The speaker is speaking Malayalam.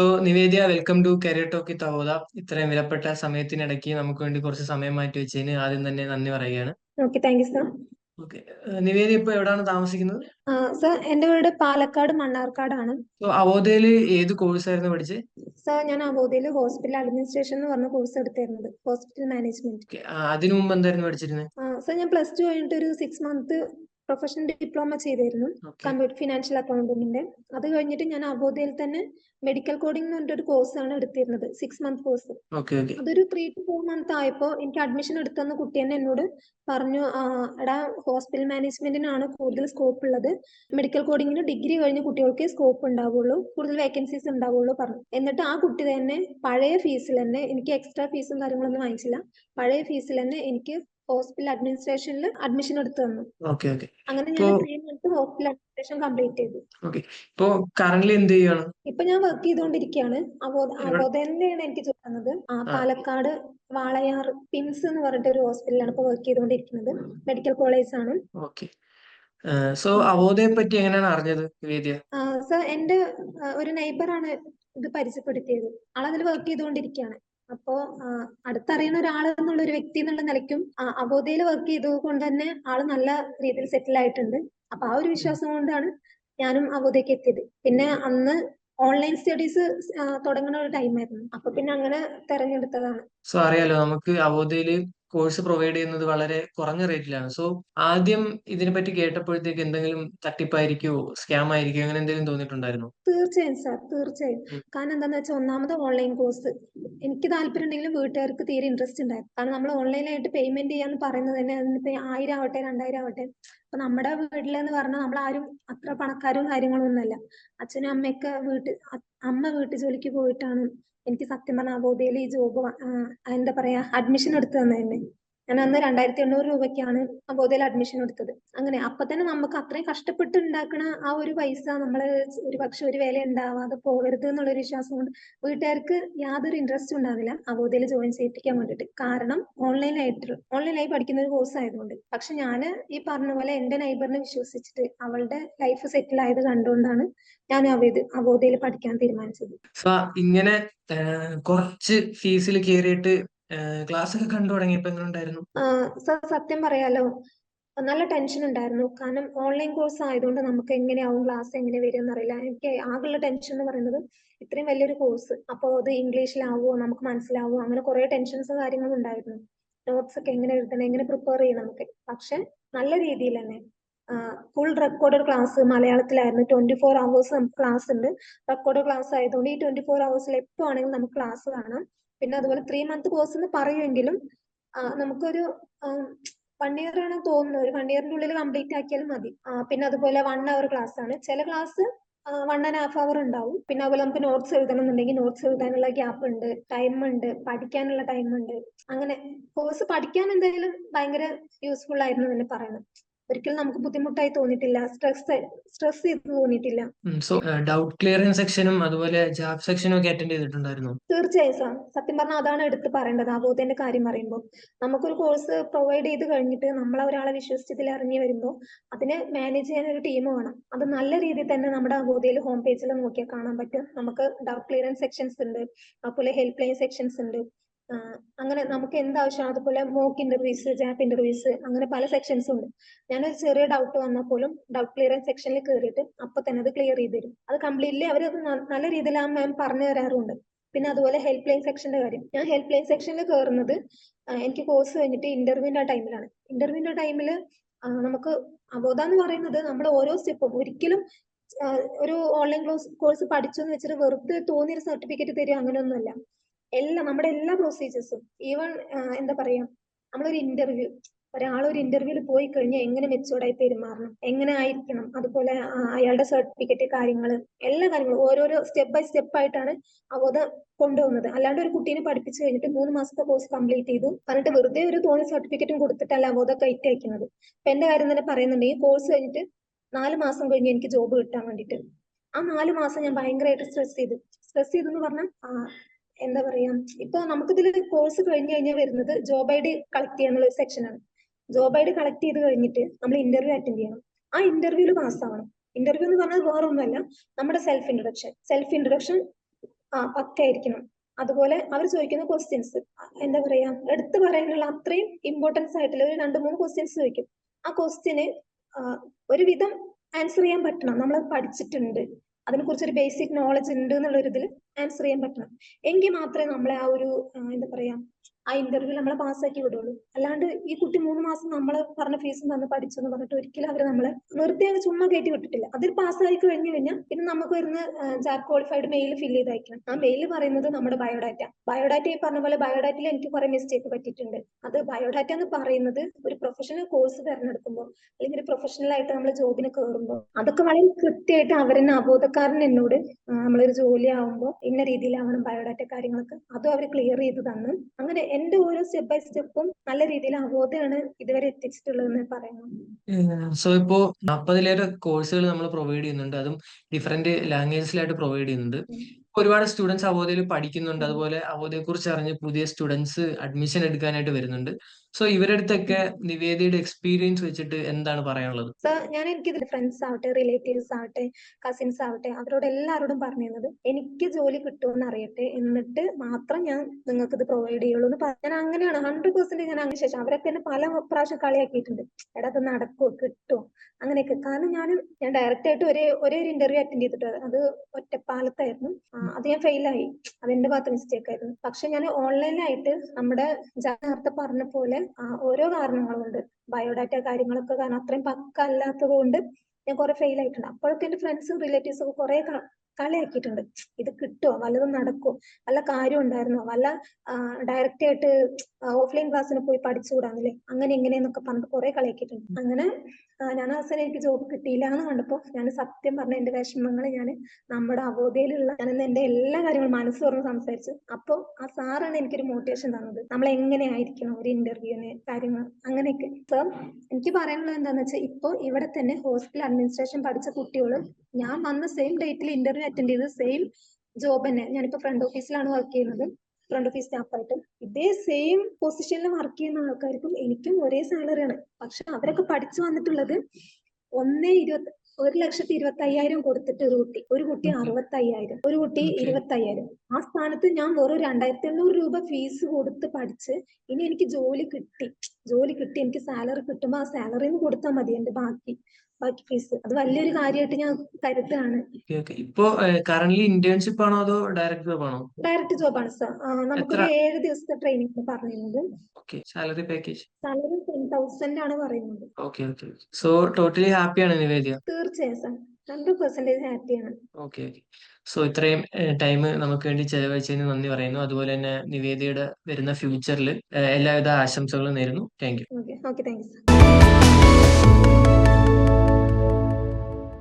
So Nivedya welcome to career talk with Avodha ഇത്രയും വിലപ്പെട്ട സമയത്തിനിടയ്ക്ക് നമുക്ക് വേണ്ടി കുറച്ച് സമയം മാറ്റി വെച്ചതിന് ആദ്യം തന്നെ നന്ദി പറയുകയാണ്. Okay thank you sir okay Nivedya ഇപ്പൊ എവിടെയാണ് താമസിക്കുന്നത്? സർ എന്റെ വീട് പാലക്കാട് മണ്ണാർക്കാടാണ്. സോ അവോദയിൽ ഏത് കോഴ്സ് ആയിരുന്നു പഠിച്ചത് സർ ഞാൻ അവോദയിൽ ഹോസ്പിറ്റൽ അഡ്മിനിസ്ട്രേഷൻ എന്ന് പറഞ്ഞ കോഴ്സ് എടുത്തിരുന്നത് ഹോസ്പിറ്റൽ മാനേജ്മെന്റ് അതിനു മുമ്പ് എന്തായിരുന്നു പഠിച്ചിരുന്നത് സർ ഞാൻ പ്ലസ് ടു കഴിഞ്ഞിട്ട് ഒരു സിക്സ് മന്ത് പ്രൊഫഷണൽ ഡിപ്ലോമ ചെയ്തിരുന്നു കമ്പ്യൂട്ടർ ഫിനാൻഷ്യൽ അക്കൗണ്ടിങ്ങിന്റെ അത് കഴിഞ്ഞിട്ട് ഞാൻ അബോധയിൽ തന്നെ മെഡിക്കൽ കോഡിംഗ് എന്ന് പറഞ്ഞിട്ട് ഒരു ആണ് എടുത്തിരുന്നത് സിക്സ് മന്ത് കോഴ്സ് അതൊരു ത്രീ ടു ഫോർ മന്ത് ആയപ്പോ എനിക്ക് അഡ്മിഷൻ എടുത്തെന്ന് കുട്ടി തന്നെ എന്നോട് പറഞ്ഞു എടാ ഹോസ്പിറ്റൽ മാനേജ്മെന്റിനാണ് കൂടുതൽ സ്കോപ്പ് ഉള്ളത്. മെഡിക്കൽ കോഡിങ്ങിന് ഡിഗ്രി കഴിഞ്ഞ കുട്ടികൾക്ക് സ്കോപ്പ് ഉണ്ടാവുള്ളൂ കൂടുതൽ വേക്കൻസീസ് ഉണ്ടാവുള്ളൂ പറഞ്ഞു. എന്നിട്ട് ആ കുട്ടി തന്നെ പഴയ ഫീസിൽ തന്നെ എനിക്ക് എക്സ്ട്രാ ഫീസും കാര്യങ്ങളൊന്നും വാങ്ങിച്ചില്ല. പഴയ ഫീസിൽ തന്നെ എനിക്ക് ഹോസ്പിറ്റൽ അഡ്മിനിസ്ട്രേഷനിൽ അഡ്മിഷൻ എടുത്തു തന്നു. അങ്ങനെ ഞാൻ three month hospital administration complete ചെയ്തു. ഇപ്പോ കറന്റ് എന്ത് ചെയ്യാണ് ഇപ്പൊ ഞാൻ വർക്ക് ചെയ്തുകൊണ്ടിരിക്കുകയാണ്? അവോധനയാണ് എനിക്ക് തോന്നുന്നത്. ആ. പാലക്കാട് വാളയാർ പിംസ് എന്ന് പറഞ്ഞിട്ട് ഒരു ഹോസ്പിറ്റലാണ് ഇപ്പൊ വർക്ക് ചെയ്തുകൊണ്ടിരിക്കുന്നത്. മെഡിക്കൽ കോളേജ് ആണ് സോ അവോധയെ പറ്റി എങ്ങനെയാണ് അറിഞ്ഞത് സർ എന്റെ ഒരു നെയ്ബറാണ് ഇത് പരിചയപ്പെടുത്തിയത്. ആളതിൽ വർക്ക് ചെയ്തുകൊണ്ടിരിക്കുകയാണ്. അപ്പോ അടുത്തറിയുന്ന ഒരാൾ എന്നുള്ള ഒരു വ്യക്തി എന്നുള്ള നിലയ്ക്കും അബോധയിൽ വർക്ക് ചെയ്തുകൊണ്ട് തന്നെ ആൾ നല്ല രീതിയിൽ സെറ്റിൽ ആയിട്ടുണ്ട്. അപ്പൊ ആ ഒരു വിശ്വാസം കൊണ്ടാണ് ഞാനും അവോധയ്ക്ക് എത്തിയത്. പിന്നെ അന്ന് ഓൺലൈൻ സ്റ്റഡീസ് തുടങ്ങുന്ന ഒരു ടൈമായിരുന്നു അപ്പൊ പിന്നെ അങ്ങനെ തെരഞ്ഞെടുത്തതാണ്. സോ അറിയാലോ നമുക്ക് അവോദയിൽ കോഴ്സ് പ്രൊവൈഡ് ചെയ്യുന്നത് വളരെ കുറഞ്ഞ റേറ്റിലാണ്. സോ ആദ്യം ഇതിനെ പറ്റി കേട്ടപ്പോഴത്തേക്ക് എന്തെങ്കിലും തട്ടിപ്പായിരിക്കോ സ്കാം ആയിരിക്കോ അങ്ങനെ എന്തെങ്കിലും തോന്നിയിട്ടുണ്ടായിരുന്നു? തീർച്ചയായും സാർ തീർച്ചയായും. കാരണം എന്താന്ന് വെച്ചാൽ ഒന്നാമത് ഓൺലൈൻ കോഴ്സ്. എനിക്ക് താല്പര്യം ഉണ്ടെങ്കിലും വീട്ടുകാർക്ക് തീരെ ഇൻട്രസ്റ്റ് ഉണ്ടായിരുന്നു കാരണം നമ്മൾ ഓൺലൈനായിട്ട് പേയ്മെന്റ് ചെയ്യാന്ന് പറയുന്നത് തന്നെ അതിനിപ്പോ ആയിരം ആവട്ടെ രണ്ടായിരം ആവട്ടെ. അപ്പൊ നമ്മുടെ വീട്ടിലെന്ന് പറഞ്ഞാൽ നമ്മൾ ആരും അത്ര പണക്കാരും കാര്യങ്ങളും ഒന്നുമല്ല അച്ഛനും അമ്മയൊക്കെ വീട്ടിൽ അമ്മ വീട്ടു ജോലിക്ക് പോയിട്ടാണ് എനിക്ക് സത്യം പറഞ്ഞ നവോദയയിൽ ഈ ജോബ് എന്താ പറയാ അഡ്മിഷൻ എടുത്തു തന്നെ ഞാൻ അന്ന് രണ്ടായിരത്തി എണ്ണൂറ് രൂപയ്ക്കാണ് നവോദയയിൽ അഡ്മിഷൻ എടുത്തത്. അങ്ങനെ അപ്പൊ തന്നെ നമുക്ക് അത്രയും കഷ്ടപ്പെട്ട് ഉണ്ടാക്കണ ആ ഒരു പൈസ നമ്മൾ ഒരു പക്ഷെ ഒരു വില ഉണ്ടാവാതെ പോകരുത് എന്നുള്ള ഒരു വിശ്വാസം കൊണ്ട് വീട്ടുകാർക്ക് യാതൊരു ഇൻട്രസ്റ്റ് ഉണ്ടാവില്ല നവോദയയിൽ ജോയിൻ ചെയ്യിപ്പിക്കാൻ വേണ്ടിയിട്ട് കാരണം ഓൺലൈനായിട്ട് ഓൺലൈനായി പഠിക്കുന്ന ഒരു കോഴ്സ് ആയതുകൊണ്ട്. പക്ഷെ ഞാൻ ഈ പറഞ്ഞ പോലെ എന്റെ നൈബറിനെ വിശ്വസിച്ചിട്ട് അവളുടെ ലൈഫ് സെറ്റിൽ ആയത് കണ്ടുകൊണ്ടാണ് ഞാൻ അവത് അവോധയിൽ പഠിക്കാൻ തീരുമാനിച്ചത്. ഇങ്ങനെ കുറച്ച് ഫീസിൽ കയറിയിട്ട് ക്ലാസ് ഒക്കെ കണ്ടു തുടങ്ങിയപ്പോ എങ്ങനെ ഉണ്ടായിരുന്നു സർ സത്യം പറയാലോ നല്ല ടെൻഷൻ ഉണ്ടായിരുന്നു. കാരണം ഓൺലൈൻ കോഴ്സ് ആയതുകൊണ്ട് നമുക്ക് എങ്ങനെയാവും ക്ലാസ് എങ്ങനെ വരും എന്നറിയില്ല എനിക്ക് ആകെയുള്ള ടെൻഷൻ എന്ന് പറയുന്നത് ഇത്രയും വലിയൊരു കോഴ്സ് അപ്പോൾ അത് ഇംഗ്ലീഷിലാവോ നമുക്ക് മനസ്സിലാവോ അങ്ങനെ കുറെ ടെൻഷൻസ് കാര്യങ്ങളും ഉണ്ടായിരുന്നു. നോട്ട്സ് ഒക്കെ എങ്ങനെ എഴുതണം എങ്ങനെ പ്രിപ്പയർ ചെയ്യണം നമുക്ക് പക്ഷെ നല്ല രീതിയിൽ തന്നെ ഫുൾ റെക്കോർഡഡ് ക്ലാസ് മലയാളത്തിലായിരുന്നു. ട്വന്റി ഫോർ അവേഴ്സ് നമുക്ക് ക്ലാസ് ഉണ്ട്. റെക്കോർഡ് ക്ലാസ് ആയതുകൊണ്ട് ഈ ട്വന്റി ഫോർ അവേഴ്സിൽ എപ്പോ ആണെങ്കിലും നമുക്ക് ക്ലാസ് കാണാം. പിന്നെ അതുപോലെ ത്രീ മന്ത് കോഴ്സ് എന്ന് പറയുമെങ്കിലും നമുക്കൊരു വൺ ഇയർ ആണ് തോന്നുന്നത് ഒരു വൺ ഇയറിന്റെ ഉള്ളിൽ കംപ്ലീറ്റ് ആക്കിയാൽ മതി. പിന്നെ അതുപോലെ വൺ അവർ ക്ലാസ് ആണ്. ചില class one and half hour ഉണ്ടാവും. പിന്നെ അതുപോലെ നമുക്ക് നോട്ട്സ് എഴുതണം എന്നുണ്ടെങ്കിൽ നോട്ട്സ് എഴുതാനുള്ള ഗ്യാപ്പ് ഉണ്ട് ടൈം ഉണ്ട് പഠിക്കാനുള്ള ടൈം ഉണ്ട്. അങ്ങനെ കോഴ്സ് പഠിക്കാൻ എന്തായാലും ഭയങ്കര യൂസ്ഫുൾ ആയിരുന്നു തന്നെ പറയണം. ഒരിക്കലും നമുക്ക് ബുദ്ധിമുട്ടായി തോന്നിയിട്ടില്ല. സ്ട്രെസ് സ്ട്രെസ് ചെയ്ത് തോന്നിയിട്ടില്ല. സോ ഡൗട്ട് ക്ലിയറിംഗ് സെക്ഷനും അതുപോലെ ജാബ് സെക്ഷനും ഒക്കെ അറ്റൻഡ് ചെയ്തിട്ടുണ്ടായിരുന്നു? തീർച്ചയായും സാർ. സത്യം പറഞ്ഞാൽ അതാണ് എടുത്ത് പറയേണ്ടത്. അബോധന്റെ കാര്യം പറയുമ്പോൾ. നമുക്കൊരു കോഴ്സ് പ്രൊവൈഡ് ചെയ്ത് കഴിഞ്ഞിട്ട് നമ്മൾ ഒരാളെ വിശ്വസിച്ചതിൽ ഇറങ്ങി വരുമ്പോൾ അതിനെ മാനേജ് ചെയ്യാൻ ഒരു ടീം വേണം. അത് നല്ല രീതിയിൽ തന്നെ നമ്മുടെ അബോധയിൽ ഹോം പേജിൽ നോക്കിയാൽ കാണാൻ പറ്റും. നമുക്ക് ഡൗട്ട് ക്ലിയറൻസ് സെക്ഷൻസ് ഉണ്ട്. അതുപോലെ ഹെൽപ്പ് ലൈൻ സെക്ഷൻസ് ഉണ്ട് അങ്ങനെ നമുക്ക് എന്താവശ്യമാണ്? അതുപോലെ മോക്ക് ഇന്റർവ്യൂസ് ജാപ്പ് ഇന്റർവ്യൂസ് അങ്ങനെ പല സെക്ഷൻസ് ഉണ്ട്. ഞാനൊരു ചെറിയ ഡൗട്ട് വന്നാൽ പോലും ഡൗട്ട് ക്ലിയറൻസ് സെക്ഷനിൽ കയറിയിട്ട് അപ്പൊ തന്നെ അത് ക്ലിയർ ചെയ്ത് തരും. അത് കംപ്ലീറ്റ്ലി അവർ നല്ല രീതിയിൽ ആ മാം പറഞ്ഞു തരാറുണ്ട്. പിന്നെ അതുപോലെ ഹെൽപ്പ് ലൈൻ സെക്ഷന്റെ കാര്യം. ഞാൻ ഹെൽപ്പ് ലൈൻ സെക്ഷനിൽ കയറുന്നത് എനിക്ക് കോഴ്സ് കഴിഞ്ഞിട്ട് ഇന്റർവ്യൂവിന്റെ ടൈമിലാണ് ഇന്റർവ്യൂവിന്റെ ടൈമിൽ നമുക്ക് അബോധ എന്ന് പറയുന്നത് നമ്മൾ ഓരോ സ്റ്റെപ്പും ഒരിക്കലും ഒരു ഓൺലൈൻ കോഴ്സ് പഠിച്ചു എന്ന് വെച്ചിട്ട് വെറുതെ തോന്നിയൊരു സർട്ടിഫിക്കറ്റ് തരിക അങ്ങനെയൊന്നുമല്ല. എല്ലാം നമ്മുടെ എല്ലാ പ്രൊസീജിയേഴ്സും ഈവൻ എന്താ പറയാ നമ്മളൊരു ഇന്റർവ്യൂ ഒരാൾ ഒരു ഇന്റർവ്യൂവിൽ പോയി കഴിഞ്ഞാൽ എങ്ങനെ മെച്ചൂർഡായി പെരുമാറണം എങ്ങനെ ആയിരിക്കണം അതുപോലെ അയാളുടെ സർട്ടിഫിക്കറ്റ് കാര്യങ്ങൾ എല്ലാ കാര്യങ്ങളും ഓരോരോ സ്റ്റെപ്പ് ബൈ സ്റ്റെപ്പ് ആയിട്ടാണ് അവത കൊണ്ടുപോകുന്നത് അല്ലാണ്ട് ഒരു കുട്ടീനെ പഠിപ്പിച്ചു കഴിഞ്ഞിട്ട് മൂന്ന് മാസത്തെ കോഴ്സ് കംപ്ലീറ്റ് ചെയ്തു എന്നിട്ട് വെറുതെ ഒരു തോന്നി സർട്ടിഫിക്കറ്റും കൊടുത്തിട്ടല്ല അവത കയറ്റി അയക്കുന്നത് ഇപ്പൊ എന്റെ കാര്യം തന്നെ പറയുന്നുണ്ട് ഈ കോഴ്സ് കഴിഞ്ഞിട്ട് നാല് മാസം കഴിഞ്ഞ് എനിക്ക് ജോബ് കിട്ടാൻ വേണ്ടിയിട്ട്. ആ നാല് മാസം ഞാൻ ഭയങ്കരമായിട്ട് സ്ട്രെസ് ചെയ്തു. സ്ട്രെസ് ചെയ്തെന്ന് പറഞ്ഞാൽ എന്താ പറയാ ഇപ്പൊ നമുക്കിതിൽ കോഴ്സ് കഴിഞ്ഞു കഴിഞ്ഞാൽ വരുന്നത് ജോബ് ഐ ഡി കളക്ട് ചെയ്യാന്നുള്ള ഒരു സെക്ഷനാണ് ജോബ് ഐ ഡി കളക്ട് ചെയ്ത് കഴിഞ്ഞിട്ട് നമ്മൾ ഇന്റർവ്യൂ അറ്റൻഡ് ചെയ്യണം. ആ ഇന്റർവ്യൂവിൽ പാസ്സാവണം ഇന്റർവ്യൂ എന്ന് പറഞ്ഞാൽ വേറെ ഒന്നുമല്ല നമ്മുടെ സെൽഫ് ഇൻട്രൊഡക്ഷൻ സെൽഫ് ഇൻട്രൊഡക്ഷൻ ആ പക്കയായിരിക്കണം അതുപോലെ അവർ ചോദിക്കുന്ന ക്വസ്റ്റ്യൻസ് എന്താ പറയാ എടുത്തു പറയാനുള്ള അത്രയും ഇമ്പോർട്ടൻസ് ആയിട്ടുള്ള ഒരു രണ്ട് മൂന്ന് ക്വസ്റ്റ്യൻസ് ചോദിക്കും. ആ ക്വസ്റ്റ്യന് ഒരുവിധം ആൻസർ ചെയ്യാൻ പറ്റണം. നമ്മൾ പഠിച്ചിട്ടുണ്ട്. അതിനെ കുറിച്ച് ഒരു ബേസിക് നോളജ് ഉണ്ട് എന്നുള്ള ഒരു ഇതിൽ ആൻസർ ചെയ്യാൻ പറ്റണം. എങ്കിൽ മാത്രമേ നമ്മളെ ആ ഒരു എന്താ പറയാ ആ ഇന്റർവ്യൂ നമ്മളെ പാസ്സാക്കി വിടുള്ളൂ. അല്ലാണ്ട് ഈ കുട്ടി മൂന്ന് മാസം നമ്മൾ പറഞ്ഞ ഫീസും തന്ന് പഠിച്ചു എന്ന് പറഞ്ഞിട്ട് ഒരിക്കലും അവർ നമ്മളെ വെറുതെ അങ്ങ് ചുമ്മാ കയറ്റി വിട്ടിട്ടില്ല. അതിൽ പാസ്സായി കഴിഞ്ഞു കഴിഞ്ഞാൽ പിന്നെ നമുക്ക് വരുന്ന ജാബ് ക്വാളിഫൈഡ് മെയിൽ ഫില്ല് ചെയ്ത് അയക്കണം ആ മെയിൽ പറയുന്നത് നമ്മുടെ ബയോഡാറ്റ ബയോഡാറ്റ ഈ പറഞ്ഞ പോലെ ബയോഡാറ്റയിൽ എനിക്ക് കുറെ മിസ്റ്റേക്ക് പറ്റിയിട്ടുണ്ട്. അത് ബയോഡാറ്റ എന്ന് പറയുന്നത് ഒരു പ്രൊഫഷണൽ കോഴ്സ് തിരഞ്ഞെടുക്കുമ്പോൾ അല്ലെങ്കിൽ ഒരു പ്രൊഫഷണൽ ആയിട്ട് നമ്മൾ ജോബിന് കയറുമ്പോൾ അതൊക്കെ വളരെ കൃത്യമായിട്ട് അവരെന്നെ അബോധക്കാരൻ എന്നോട് നമ്മളൊരു ജോലി ആവുമ്പോൾ ഇന്ന രീതിയിലാവണം ബയോഡാറ്റ കാര്യങ്ങളൊക്കെ. അതും അവർ ക്ലിയർ ചെയ്ത് തന്നു. അങ്ങനെ എന്റെ ഓരോ സ്റ്റെപ്പ് ബൈ സ്റ്റെപ്പും നല്ല രീതിയിൽ അവബോധമാണ് ഇതുവരെ എത്തിച്ചിട്ടുള്ളതെന്ന് പറയുന്നു. സോ ഇപ്പോ നാൽപ്പതിലേറെ കോഴ്സുകൾ നമ്മൾ പ്രൊവൈഡ് ചെയ്യുന്നുണ്ട്. അതും ഡിഫറെന്റ് ലാംഗ്വേജസിലായിട്ട് പ്രൊവൈഡ് ചെയ്യുന്നുണ്ട്. ഒരുപാട് സ്റ്റുഡൻസ് അവോധയിൽ പഠിക്കുന്നുണ്ട്. അതുപോലെ അവോധയെ കുറിച്ച് അറിഞ്ഞ് പുതിയ സ്റ്റുഡൻസ് അഡ്മിഷൻ എടുക്കാനായിട്ട് വരുന്നുണ്ട്. സോ ഇവരുടെ അടുത്തൊക്കെ നിവേദിയുടെ എക്സ്പീരിയൻസ് വെച്ചിട്ട് എന്താണ് പറയാനുള്ളത്? ഞാൻ എനിക്ക് ഫ്രണ്ട്സ് ആവട്ടെ റിലേറ്റീവ്സ് ആവട്ടെ കസിൻസ് ആവട്ടെ അവരോട് എല്ലാവരോടും പറഞ്ഞിരുന്നത് എനിക്ക് ജോലി കിട്ടുമെന്ന് അറിയട്ടെ എന്നിട്ട് മാത്രം ഞാൻ നിങ്ങൾക്ക് ഇത് പ്രൊവൈഡ് ചെയ്യുള്ളൂ എന്ന് ഞാൻ അങ്ങനെയാണ് ഹൺഡ്രഡ് പെർസെന്റ് ഞാൻ അങ്ങനെ ശേഷം അവരൊക്കെ എന്നെ പല പ്രാവശ്യം കളിയാക്കിയിട്ടുണ്ട്. എടാ അത് നടക്കുമോ കിട്ടുമോ അങ്ങനെയൊക്കെ. കാരണം ഞാൻ ഞാൻ ഡയറക്റ്റ് ആയിട്ട് ഒരേ ഒരേ ഒരു ഇന്റർവ്യൂ അറ്റൻഡ് ചെയ്തിട്ട് അത് ഒറ്റപ്പാലത്തായിരുന്നു. അത് ഞാൻ ഫെയിലായി അതെന്റെ ഭാഗത്ത് മിസ്റ്റേക്ക് ആയിരുന്നു. പക്ഷെ ഞാൻ ഓൺലൈനായിട്ട് നമ്മുടെ ജാ നേരത്തെ പറഞ്ഞ പോലെ ആ, ഓരോ കാരണങ്ങൾ കൊണ്ട് ബയോഡാറ്റ കാര്യങ്ങളൊക്കെ കാരണം അത്രയും പക്ക അല്ലാത്തത് കൊണ്ട് ഞാൻ കുറെ ഫെയിൽ ആയിട്ടുണ്ട്. അപ്പോഴൊക്കെ എന്റെ ഫ്രണ്ട്സും റിലേറ്റീവ്സും ഒക്കെ കുറെ കളിയാക്കിയിട്ടുണ്ട് ഇത് കിട്ടുമോ വല്ലതും നടക്കുമോ വല്ല കാര്യം ഉണ്ടായിരുന്നോ? വല്ല ഡയറക്റ്റ് ആയിട്ട് ഓഫ്ലൈൻ ക്ലാസ്സിന് പോയി പഠിച്ചുകൂടാന്നില്ലേ? അങ്ങനെ ഇങ്ങനെയെന്നൊക്കെ പറഞ്ഞിട്ട് കുറെ കളിയാക്കിയിട്ടുണ്ട് അങ്ങനെ ഞാൻ അവസാനം എനിക്ക് ജോബ് കിട്ടിയില്ല എന്ന് കണ്ടപ്പോൾ ഞാൻ സത്യം പറഞ്ഞ എന്റെ വിഷമങ്ങൾ ഞാൻ നമ്മുടെ അവബോധയിലുള്ള ഞാൻ എന്റെ എല്ലാ കാര്യങ്ങളും മനസ്സ് തുറന്ന് സംസാരിച്ചു അപ്പോൾ ആ സാറാണ് എനിക്കൊരു മോട്ടിവേഷൻ തന്നത്. നമ്മൾ എങ്ങനെയായിരിക്കണം ഒരു ഇന്റർവ്യൂവിന് കാര്യങ്ങൾ അങ്ങനെയൊക്കെ. സോ എനിക്ക് പറയാനുള്ളത് എന്താണെന്ന് വെച്ചാൽ ഇപ്പോൾ ഇവിടെ തന്നെ ഹോസ്പിറ്റൽ അഡ്മിനിസ്ട്രേഷൻ പഠിച്ച കുട്ടികളും ഞാൻ വന്ന സെയിം ഡേറ്റിൽ ഇന്റർവ്യൂ അറ്റൻഡ് ചെയ്തത് സെയിം ജോബ് തന്നെ. ഞാനിപ്പോ ഫ്രണ്ട് ഓഫീസിലാണ് വർക്ക് ചെയ്യുന്നത്. ഫ്രണ്ട് ഓഫീസ് സ്റ്റാഫായിട്ട് ഇതേ സെയിം പൊസിഷനിൽ വർക്ക് ചെയ്യുന്ന ആൾക്കാർക്കും എനിക്കും ഒരേ സാലറിയാണ് പക്ഷെ അവരൊക്കെ പഠിച്ചു വന്നിട്ടുള്ളത് ഒന്നേ ഇരുപത്തി ഒരു ലക്ഷത്തി ഇരുപത്തി അയ്യായിരം കൊടുത്തിട്ട് ഒരു കുട്ടി. ഒരു കുട്ടി. അറുപത്തി അയ്യായിരം ഒരു കുട്ടി. ഇരുപത്തി അയ്യായിരം ആ സ്ഥാനത്ത് ഞാൻ വെറും രണ്ടായിരത്തി എണ്ണൂറ് രൂപ ഫീസ് കൊടുത്ത് പഠിച്ച് ഇനി എനിക്ക് ജോലി കിട്ടി. ജോലി കിട്ടി എനിക്ക് സാലറി കിട്ടുമ്പോൾ ആ സാലറിന്ന് കൊടുത്താൽ മതി എന്റെ ബാക്കി. ബാക്കി ഫീസ് അത് വലിയൊരു കാര്യമായിട്ട് ഞാൻ ഓക്കെ ഇപ്പോ കറന്റ് ഇന്റേൺഷിപ്പ് ആണോ അതോ ഡയറക്ട് ജോബ് ആണോ? ഡയറക്ട് ജോബ് ആണ് സർ നമുക്കൊരു? ഏഴ് ദിവസത്തെ ട്രെയിനിങ് പറഞ്ഞിരുന്നത്. Salary package salary ten thousand ആണ് പറയുന്നത്. ഓക്കെ ഓക്കെ സോ ടോട്ടലി ഹാപ്പിയാണ് നിവേദ്യ? തീർച്ചയായും സർ ഹൺഡ്രഡ് പെർസെന്റേജ് ഹാപ്പിയാണ് ഓക്കെ ഓക്കെ സോ ഇത്രയും ടൈം നമുക്ക് വേണ്ടി ചെലവഴിച്ചതിന് നന്ദി പറയുന്നു. അതുപോലെ തന്നെ നിവേദിയുടെ വരുന്ന ഫ്യൂച്ചറിൽ എല്ലാവിധ ആശംസകളും നേരുന്നു. Thank you okay thank you